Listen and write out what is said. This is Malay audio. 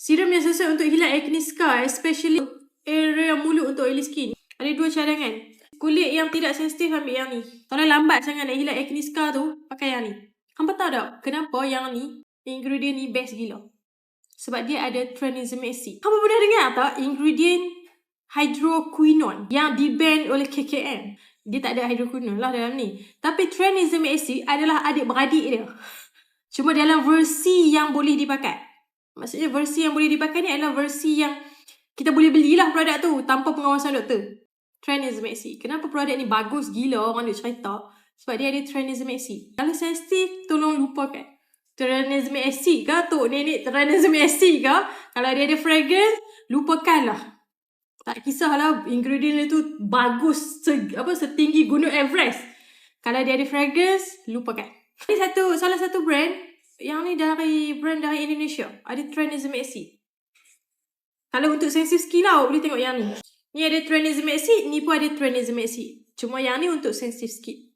Serum yang sesuai untuk hilang acne scar, especially area mulut untuk oily skin. Ada dua cadangan. Kulit yang tidak sensitif ambil yang ni. Kalau lambat sangat nak hilang acne scar tu, pakai yang ni. Hampa tahu tak kenapa yang ni, ingredient ni best gila? Sebab dia ada tranexamic. Hampa pernah dengar tak ingredient hydroquinone yang di-ban oleh KKM? Dia tak ada hydroquinone lah dalam ni. Tapi tranexamic adalah adik-beradik dia. Cuma dalam versi yang boleh dipakai. Maksudnya versi yang boleh dipakai ni adalah versi yang kita boleh belilah produk tu tanpa pengawasan doktor. Acid. Kenapa produk ni bagus gila orang duk cerita? Sebab dia ada acid. Kalau sensitif, tolong lupakan. Tranexamic acid ke tu nenek tranexamic acid ke? Kalau dia ada fragrance, lupakanlah. Tak kisahlah ingredient dia tu bagus se, apa setinggi gunung Everest. Kalau dia ada fragrance, lupakan. Ini satu salah satu brand yang ni dari brand dari Indonesia. Ada tranexamic acid. Kalau untuk sensitive skin lah, boleh tengok yang ni. Ni ada tranexamic acid, ni pun ada tranexamic acid. Cuma yang ni untuk sensitive skin.